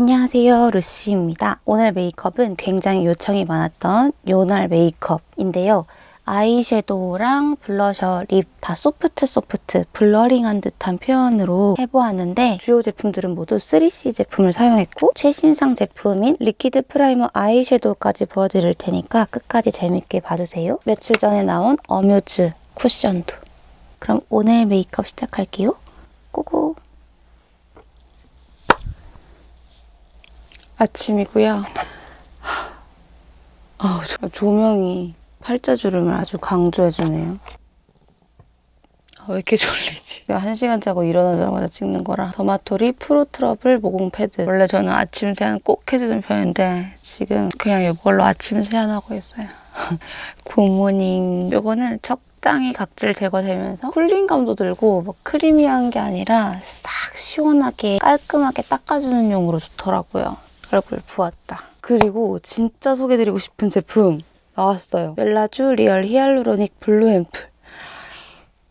안녕하세요 루시입니다. 오늘 메이크업은 굉장히 요청이 많았던 요날 메이크업인데요. 아이섀도우랑 블러셔, 립 다 소프트 소프트 블러링한 듯한 표현으로 해보았는데 주요 제품들은 모두 3C 제품을 사용했고 최신상 제품인 리퀴드 프라이머 아이섀도우까지 보여드릴 테니까 끝까지 재밌게 봐주세요. 며칠 전에 나온 어뮤즈 쿠션도 그럼 오늘 메이크업 시작할게요. 고고! 아침이고요. 아, 저 조명이 팔자주름을 아주 강조해주네요. 아, 왜 이렇게 졸리지? 한 시간 자고 일어나자마자 찍는 거라. 더마토리 프로 트러블 모공 패드. 원래 저는 아침 세안 꼭 해주는 편인데 지금 그냥 이걸로 아침 세안하고 있어요. 굿모닝. 이거는 적당히 각질 제거되면서 쿨링감도 들고 뭐 크리미한 게 아니라 싹 시원하게 깔끔하게 닦아주는 용으로 좋더라고요. 얼굴 부었다. 그리고 진짜 소개드리고 싶은 제품 나왔어요. 멜라주 리얼 히알루로닉 블루 앰플.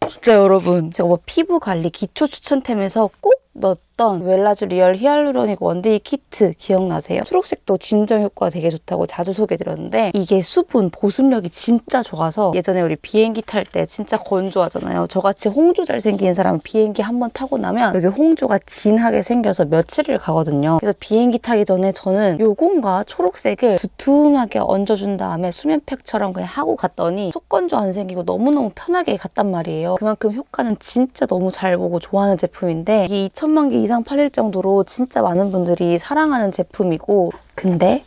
진짜 여러분 제가 뭐 피부 관리 기초 추천템에서 꼭 넣었 던 웰라주 리얼 히알루로닉 원데이 키트 기억나세요? 초록색도 진정 효과가 되게 좋다고 자주 소개드렸는데 이게 수분 보습력이 진짜 좋아서 예전에 우리 비행기 탈 때 진짜 건조하잖아요. 저같이 홍조 잘 생긴 사람은 비행기 한 번 타고 나면 여기 홍조가 진하게 생겨서 며칠을 가거든요. 그래서 비행기 타기 전에 저는 요건가 초록색을 두툼하게 얹어준 다음에 수면팩처럼 그냥 하고 갔더니 속 건조 안 생기고 너무너무 편하게 갔단 말이에요. 그만큼 효과는 진짜 너무 잘 보고 좋아하는 제품인데 이게 2천만 개 이상 팔릴 정도로 진짜 많은 분들이 사랑하는 제품이고 근데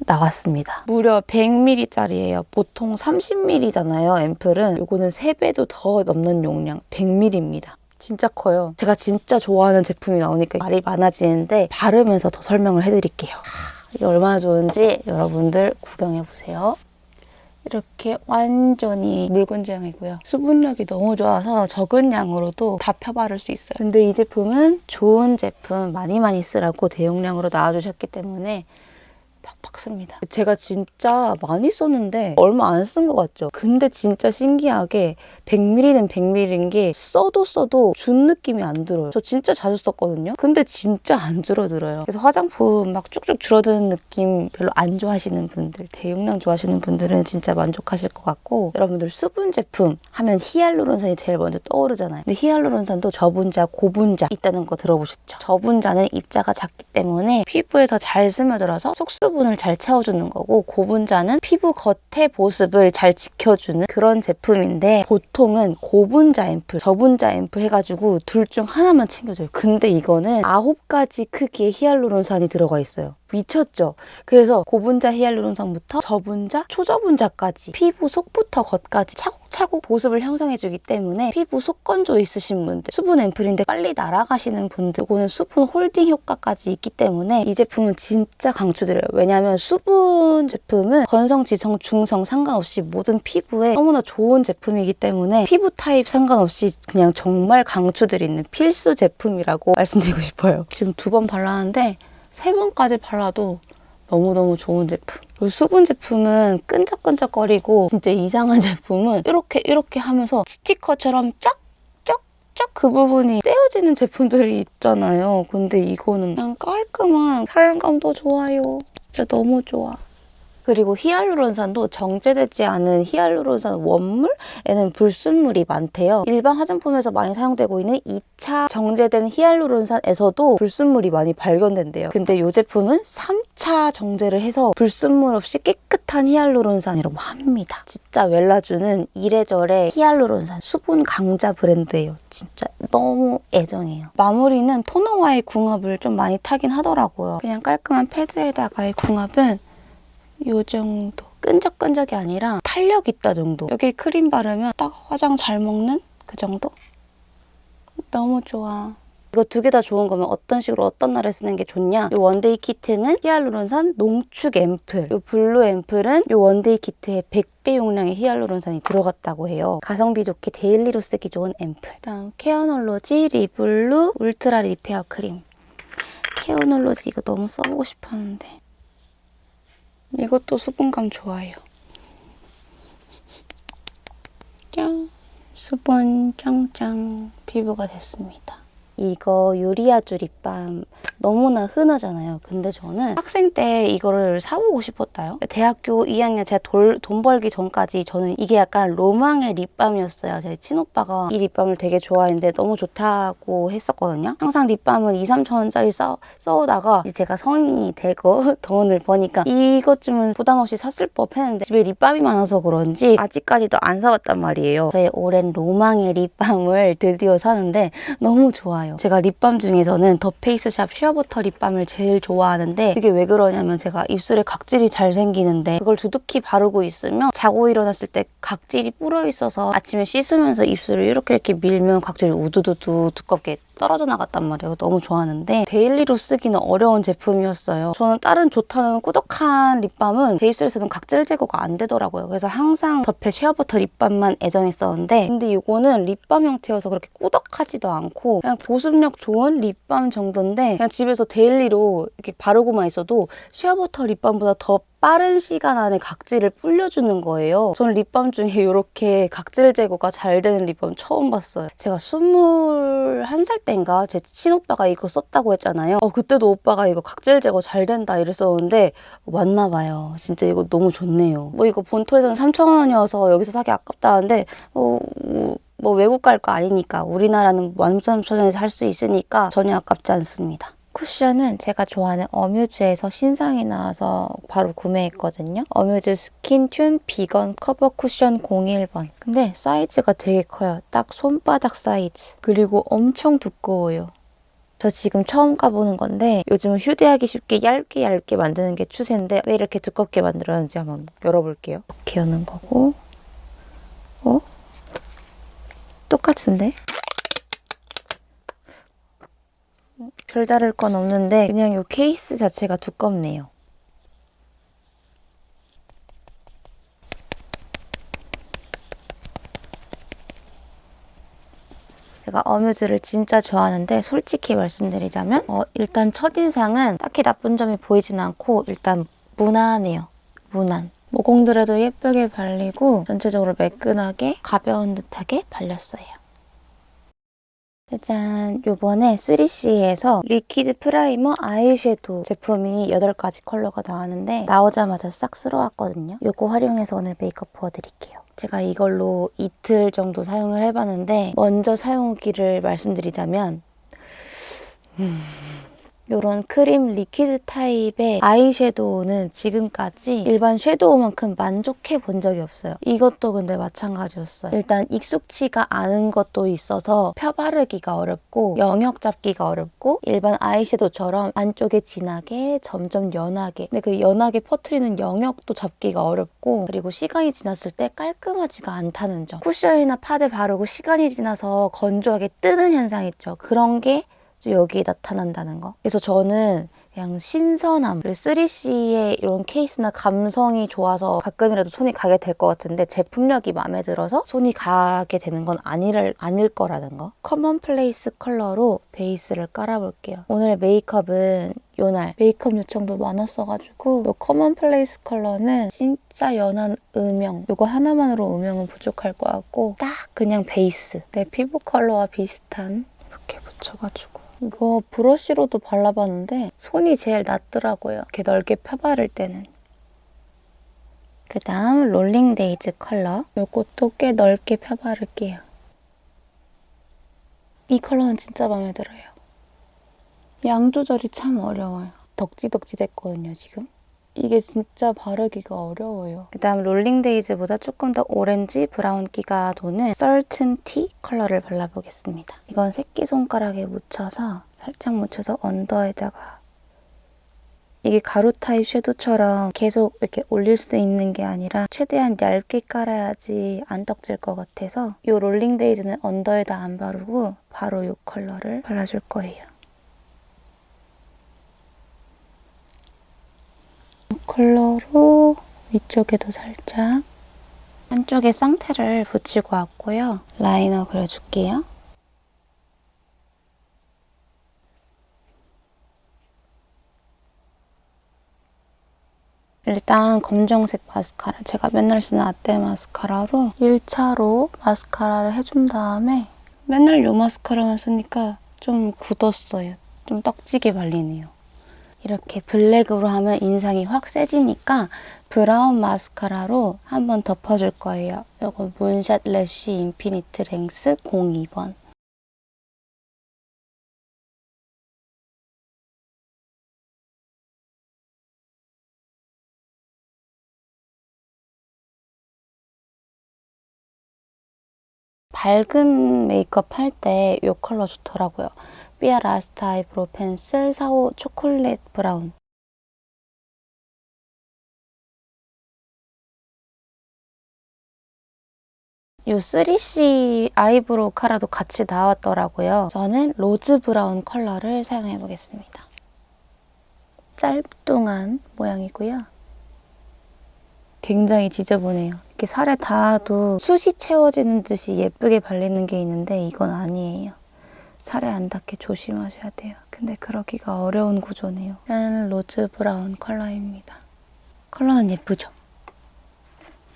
나왔습니다. 무려 100ml짜리예요. 보통 30ml잖아요. 앰플은 이거는 3배도 더 넘는 용량 100ml입니다. 진짜 커요. 제가 진짜 좋아하는 제품이 나오니까 말이 많아지는데 바르면서 더 설명을 해드릴게요. 하, 이게 얼마나 좋은지 여러분들 구경해보세요. 이렇게 완전히 묽은 제형이고요. 수분력이 너무 좋아서 적은 양으로도 다 펴바를 수 있어요. 근데 이 제품은 좋은 제품 많이 많이 쓰라고 대용량으로 나와주셨기 때문에 팍팍 씁니다. 제가 진짜 많이 썼는데 얼마 안 쓴 것 같죠? 근데 진짜 신기하게 100ml는 100ml인 게 써도 써도 준 느낌이 안 들어요. 저 진짜 자주 썼거든요. 근데 진짜 안 줄어들어요. 그래서 화장품 막 쭉쭉 줄어드는 느낌 별로 안 좋아하시는 분들, 대용량 좋아하시는 분들은 진짜 만족하실 것 같고 여러분들 수분 제품 하면 히알루론산이 제일 먼저 떠오르잖아요. 근데 히알루론산도 저분자, 고분자 있다는 거 들어보셨죠? 저분자는 입자가 작기 때문에 피부에 더 잘 스며들어서 속수분 을 잘 채워주는 거고 고분자는 피부 겉의 보습을 잘 지켜주는 그런 제품인데 보통은 고분자 앰플, 저분자 앰플 해가지고 둘 중 하나만 챙겨줘요. 근데 이거는 아홉 가지 크기의 히알루론산이 들어가 있어요. 미쳤죠? 그래서 고분자 히알루론산부터 저분자, 초저분자까지 피부 속부터 겉까지 차곡 차곡 보습을 형성해주기 때문에 피부 속건조 있으신 분들, 수분 앰플인데 빨리 날아가시는 분들, 이거는 수분 홀딩 효과까지 있기 때문에 이 제품은 진짜 강추드려요. 왜냐하면 수분 제품은 건성, 지성, 중성 상관없이 모든 피부에 너무나 좋은 제품이기 때문에 피부 타입 상관없이 그냥 정말 강추드리는 필수 제품이라고 말씀드리고 싶어요. 지금 두 번 발랐는데 세 번까지 발라도 너무너무 좋은 제품. 그리고 수분 제품은 끈적끈적거리고 진짜 이상한 제품은 이렇게 이렇게 하면서 스티커처럼 쫙 쫙쫙 그 부분이 떼어지는 제품들이 있잖아요. 근데 이거는 그냥 깔끔한 사용감도 좋아요. 진짜 너무 좋아. 그리고 히알루론산도 정제되지 않은 히알루론산 원물에는 불순물이 많대요. 일반 화장품에서 많이 사용되고 있는 2차 정제된 히알루론산에서도 불순물이 많이 발견된대요. 근데 이 제품은 3차 정제를 해서 불순물 없이 깨끗한 히알루론산이라고 합니다. 진짜 웰라주는 이래저래 히알루론산 수분 강자 브랜드예요. 진짜 너무 애정해요. 마무리는 토너와의 궁합을 좀 많이 타긴 하더라고요. 그냥 깔끔한 패드에다가의 궁합은 요 정도. 끈적끈적이 아니라 탄력 있다 정도. 여기 크림 바르면 딱 화장 잘 먹는 그 정도? 너무 좋아. 이거 두 개 다 좋은 거면 어떤 식으로 어떤 날에 쓰는 게 좋냐? 이 원데이 키트는 히알루론산 농축 앰플. 이 블루 앰플은 이 원데이 키트에 100배 용량의 히알루론산이 들어갔다고 해요. 가성비 좋게 데일리로 쓰기 좋은 앰플. 다음 케어놀로지 리블루 울트라 리페어 크림. 케어놀로지 이거 너무 써보고 싶었는데. 이것도 수분감 좋아요. 짠! 수분 짱짱 피부가 됐습니다. 이거 유리아주 립밤 너무나 흔하잖아요. 근데 저는 학생 때 이거를 사보고 싶었다요. 대학교 2학년 제가 돌, 돈 벌기 전까지 저는 이게 약간 로망의 립밤이었어요. 제 친오빠가 이 립밤을 되게 좋아했는데 너무 좋다고 했었거든요. 항상 립밤은 2, 3천 원짜리 써, 써오다가 제가 성인이 되고 돈을 버니까 이것쯤은 부담 없이 샀을 법했는데 집에 립밤이 많아서 그런지 아직까지도 안 사봤단 말이에요. 저의 오랜 로망의 립밤을 드디어 사는데 너무 좋아요. 제가 립밤 중에서는 더 페이스샵 쉐 어버터 립밤을 제일 좋아하는데 그게 왜 그러냐면 제가 입술에 각질이 잘 생기는데 그걸 두둑히 바르고 있으면 자고 일어났을 때 각질이 불어 있어서 아침에 씻으면서 입술을 이렇게 이렇게 밀면 각질이 우두두두 두껍게 떨어져 나갔단 말이에요. 너무 좋아하는데 데일리로 쓰기는 어려운 제품이었어요. 저는 다른 좋다는 꾸덕한 립밤은 제 입술에서는 각질 제거가 안 되더라고요. 그래서 항상 더페 쉐어버터 립밤만 애정했었는데 근데 이거는 립밤 형태여서 그렇게 꾸덕하지도 않고 그냥 보습력 좋은 립밤 정도인데 그냥 집에서 데일리로 이렇게 바르고만 있어도 쉐어버터 립밤보다 더 빠른 시간 안에 각질을 불려주는 거예요. 저는 립밤 중에 이렇게 각질 제거가 잘 되는 립밤 처음 봤어요. 제가 21살 때인가 제 친오빠가 이거 썼다고 했잖아요. 어, 그때도 오빠가 이거 각질 제거 잘 된다 이랬었는데 맞나 봐요. 진짜 이거 너무 좋네요. 뭐 이거 본토에서는 3,000원이어서 여기서 사기 아깝다는데 어, 뭐 외국 갈 거 아니니까 우리나라는 13,000원에서 살수 있으니까 전혀 아깝지 않습니다. 쿠션은 제가 좋아하는 어뮤즈에서 신상이 나와서 바로 구매했거든요. 어뮤즈 스킨튠 비건 커버 쿠션 01번. 근데 사이즈가 되게 커요. 딱 손바닥 사이즈. 그리고 엄청 두꺼워요. 저 지금 처음 가보는 건데 요즘은 휴대하기 쉽게 얇게 얇게 만드는 게 추세인데 왜 이렇게 두껍게 만들었는지 한번 열어볼게요. 이렇게 여는 거고 어? 똑같은데? 별다를 건 없는데 그냥 이 케이스 자체가 두껍네요. 제가 어뮤즈를 진짜 좋아하는데 솔직히 말씀드리자면 어, 일단 첫인상은 딱히 나쁜 점이 보이진 않고 일단 무난해요. 무난. 모공들에도 예쁘게 발리고 전체적으로 매끈하게 가벼운 듯하게 발렸어요. 짜잔! 요번에 3CE에서 리퀴드 프라이머 아이섀도우 제품이 8가지 컬러가 나왔는데 나오자마자 싹 쓸어왔거든요. 요거 활용해서 오늘 메이크업 부어드릴게요. 제가 이걸로 이틀 정도 사용을 해봤는데 먼저 사용 후기를 말씀드리자면 음... 이런 크림 리퀴드 타입의 아이섀도우는 지금까지 일반 섀도우만큼 만족해 본 적이 없어요. 이것도 근데 마찬가지였어요. 일단 익숙치가 않은 것도 있어서 펴 바르기가 어렵고 영역 잡기가 어렵고 일반 아이섀도우처럼 안쪽에 진하게 점점 연하게 근데 그 연하게 퍼트리는 영역도 잡기가 어렵고 그리고 시간이 지났을 때 깔끔하지가 않다는 점. 쿠션이나 파데 바르고 시간이 지나서 건조하게 뜨는 현상 있죠. 그런 게 여기에 나타난다는 거. 그래서 저는 그냥 신선함, 그리고 3C의 이런 케이스나 감성이 좋아서 가끔이라도 손이 가게 될 것 같은데 제품력이 마음에 들어서 손이 가게 되는 건 아닐, 아닐 거라는 거. 커먼 플레이스 컬러로 베이스를 깔아볼게요. 오늘 메이크업은 요날 메이크업 요청도 많았어가지고 이 커먼 플레이스 컬러는 진짜 연한 음영 이거 하나만으로 음영은 부족할 것 같고 딱 그냥 베이스 내 피부 컬러와 비슷한 이렇게 붙여가지고 이거 브러쉬로도 발라봤는데 손이 제일 낫더라고요. 이렇게 넓게 펴바를 때는. 그 다음 롤링 데이즈 컬러. 이것도 꽤 넓게 펴바를게요. 이 컬러는 진짜 마음에 들어요. 양 조절이 참 어려워요. 덕지덕지 됐거든요, 지금. 이게 진짜 바르기가 어려워요. 그 다음 롤링데이즈보다 조금 더 오렌지 브라운기가 도는 썰튼 티 컬러를 발라보겠습니다. 이건 새끼손가락에 묻혀서 살짝 묻혀서 언더에다가 이게 가루 타입 섀도우처럼 계속 이렇게 올릴 수 있는 게 아니라 최대한 얇게 깔아야지 안 떡질 것 같아서 이 롤링데이즈는 언더에다 안 바르고 바로 이 컬러를 발라줄 거예요. 컬러로 위쪽에도 살짝 한쪽에 쌍테를 붙이고 왔고요. 라이너 그려줄게요. 일단 검정색 마스카라 제가 맨날 쓰는 아떼 마스카라로 1차로 마스카라를 해준 다음에 맨날 이 마스카라만 쓰니까 좀 굳었어요. 좀 떡지게 발리네요. 이렇게 블랙으로 하면 인상이 확 세지니까 브라운 마스카라로 한번 덮어줄 거예요. 이거 문샷 래쉬 인피니트 랭스 02번. 밝은 메이크업 할 때 이 컬러 좋더라고요. 삐아 라스트 아이브로우 펜슬 45 초콜릿 브라운. 이 3C 아이브로우 카라도 같이 나왔더라고요. 저는 로즈 브라운 컬러를 사용해 보겠습니다. 짧뚱한 모양이고요. 굉장히 지저분해요. 이렇게 살에 닿아도 숱이 채워지는 듯이 예쁘게 발리는 게 있는데 이건 아니에요. 살에 안 닿게 조심하셔야 돼요. 근데 그러기가 어려운 구조네요. 짠, 로즈 브라운 컬러입니다. 컬러는 예쁘죠?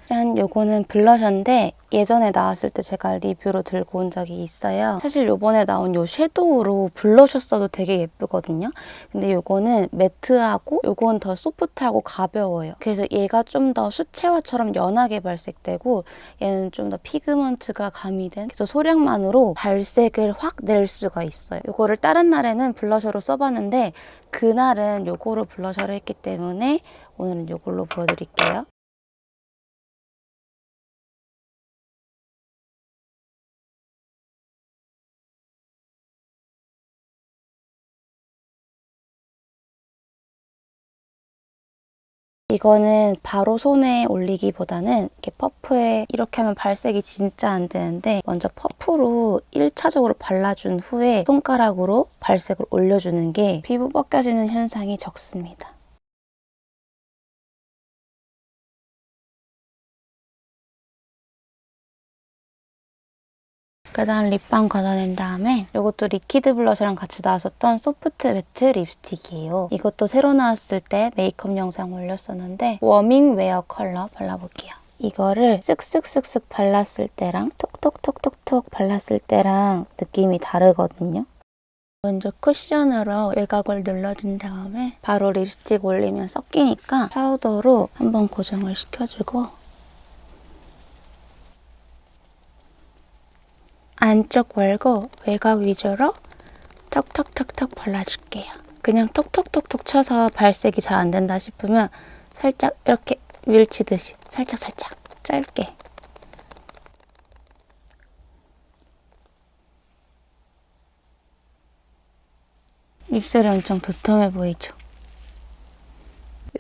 짠, 요거는 블러셔인데 예전에 나왔을 때 제가 리뷰로 들고 온 적이 있어요. 사실 요번에 나온 요 섀도우로 블러셔 써도 되게 예쁘거든요. 근데 요거는 매트하고 요건 더 소프트하고 가벼워요. 그래서 얘가 좀 더 수채화처럼 연하게 발색되고 얘는 좀 더 피그먼트가 가미된 그래서 소량만으로 발색을 확 낼 수가 있어요. 요거를 다른 날에는 블러셔로 써봤는데 그날은 요거로 블러셔를 했기 때문에 오늘은 요걸로 보여드릴게요. 이거는 바로 손에 올리기보다는 이렇게 퍼프에 이렇게 하면 발색이 진짜 안 되는데 먼저 퍼프로 1차적으로 발라준 후에 손가락으로 발색을 올려주는 게 피부 벗겨지는 현상이 적습니다. 그다음 립밤 걷어낸 다음에 이것도 리퀴드 블러셔랑 같이 나왔었던 소프트 매트 립스틱이에요. 이것도 새로 나왔을 때 메이크업 영상 올렸었는데 워밍 웨어 컬러 발라볼게요. 이거를 쓱쓱쓱쓱 발랐을 때랑 톡톡톡톡톡 발랐을 때랑 느낌이 다르거든요. 먼저 쿠션으로 외곽을 눌러준 다음에 바로 립스틱 올리면 섞이니까 파우더로 한번 고정을 시켜주고 안쪽 말고 외곽 위주로 턱턱턱턱 발라줄게요. 그냥 톡톡톡톡 쳐서 발색이 잘 안 된다 싶으면 살짝 이렇게 밀치듯이 살짝 살짝 짧게 입술이 엄청 도톰해 보이죠?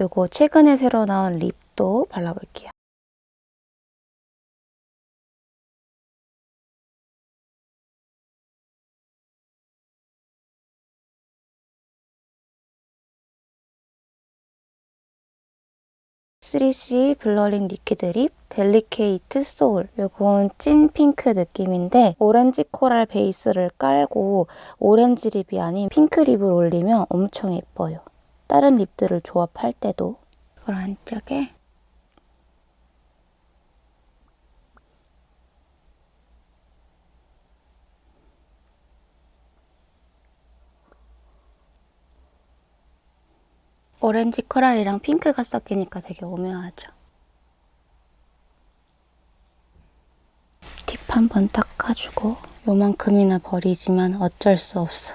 요거 최근에 새로 나온 립도 발라볼게요. 쓰리씨 블러링 리퀴드 립 델리케이트 소울 이건 찐 핑크 느낌인데 오렌지 코랄 베이스를 깔고 오렌지 립이 아닌 핑크 립을 올리면 엄청 예뻐요. 다른 립들을 조합할 때도 이걸 안쪽에 오렌지 코랄이랑 핑크가 섞이니까 되게 오묘하죠. 팁 한 번 닦아주고 요만큼이나 버리지만 어쩔 수 없어.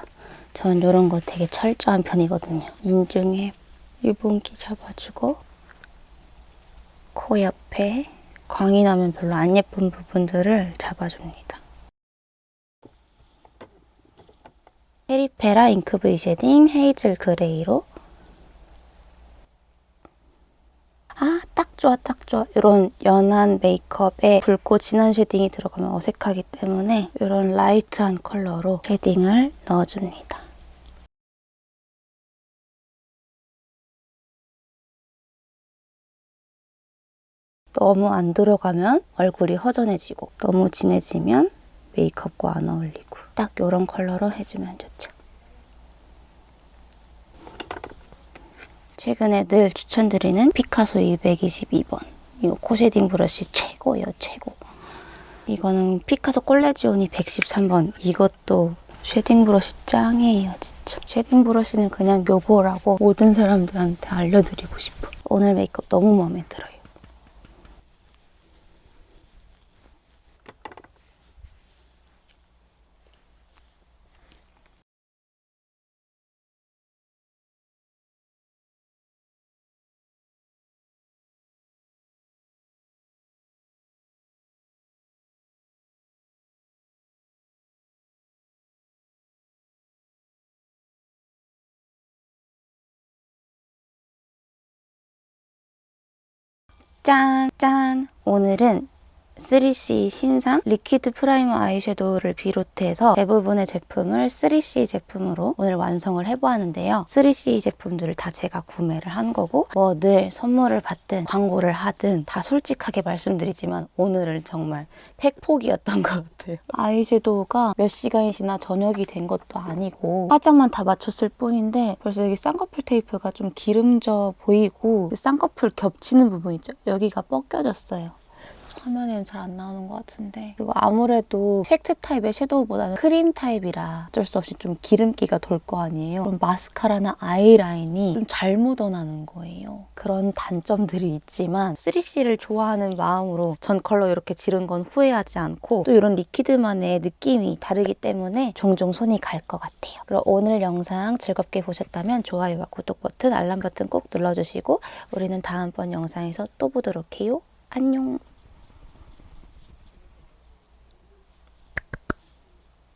전 이런 거 되게 철저한 편이거든요. 인중에 유분기 잡아주고 코 옆에 광이 나면 별로 안 예쁜 부분들을 잡아줍니다. 페리페라 잉크 브이 쉐딩 헤이즐 그레이로 아, 좋아. 이런 연한 메이크업에 붉고 진한 쉐딩이 들어가면 어색하기 때문에 이런 라이트한 컬러로 쉐딩을 넣어줍니다. 너무 안 들어가면 얼굴이 허전해지고 너무 진해지면 메이크업과 안 어울리고 딱 이런 컬러로 해주면 좋죠. 최근에 늘 추천드리는 피카소 222번. 이거 코 쉐딩 브러쉬 최고예요, 최고. 이거는 피카소 콜레지온이 113번. 이것도 쉐딩 브러쉬 짱이에요, 진짜. 쉐딩 브러쉬는 그냥 요거라고 모든 사람들한테 알려드리고 싶어. 오늘 메이크업 너무 마음에 들어요. 짠! 짠! 오늘은 3C 신상 리퀴드 프라이머 아이섀도우를 비롯해서 대부분의 제품을 3C 제품으로 오늘 완성을 해보았는데요. 3C 제품들을 다 제가 구매를 한 거고 뭐 늘 선물을 받든 광고를 하든 다 솔직하게 말씀드리지만 오늘은 정말 팩폭이었던 것 같아요. 아이섀도우가 몇 시간이 지나 저녁이 된 것도 아니고 화장만 다 맞췄을 뿐인데 벌써 여기 쌍꺼풀 테이프가 좀 기름져 보이고 그 쌍꺼풀 겹치는 부분 있죠? 여기가 벗겨졌어요. 화면에는 잘 안 나오는 것 같은데. 그리고 아무래도 팩트 타입의 섀도우보다는 크림 타입이라 어쩔 수 없이 좀 기름기가 돌 거 아니에요. 그럼 마스카라나 아이라인이 좀 잘 묻어나는 거예요. 그런 단점들이 있지만 3C를 좋아하는 마음으로 전 컬러 이렇게 지른 건 후회하지 않고 또 이런 리퀴드만의 느낌이 다르기 때문에 종종 손이 갈 것 같아요. 그럼 오늘 영상 즐겁게 보셨다면 좋아요와 구독 버튼 알람 버튼 꼭 눌러주시고 우리는 다음번 영상에서 또 보도록 해요. 안녕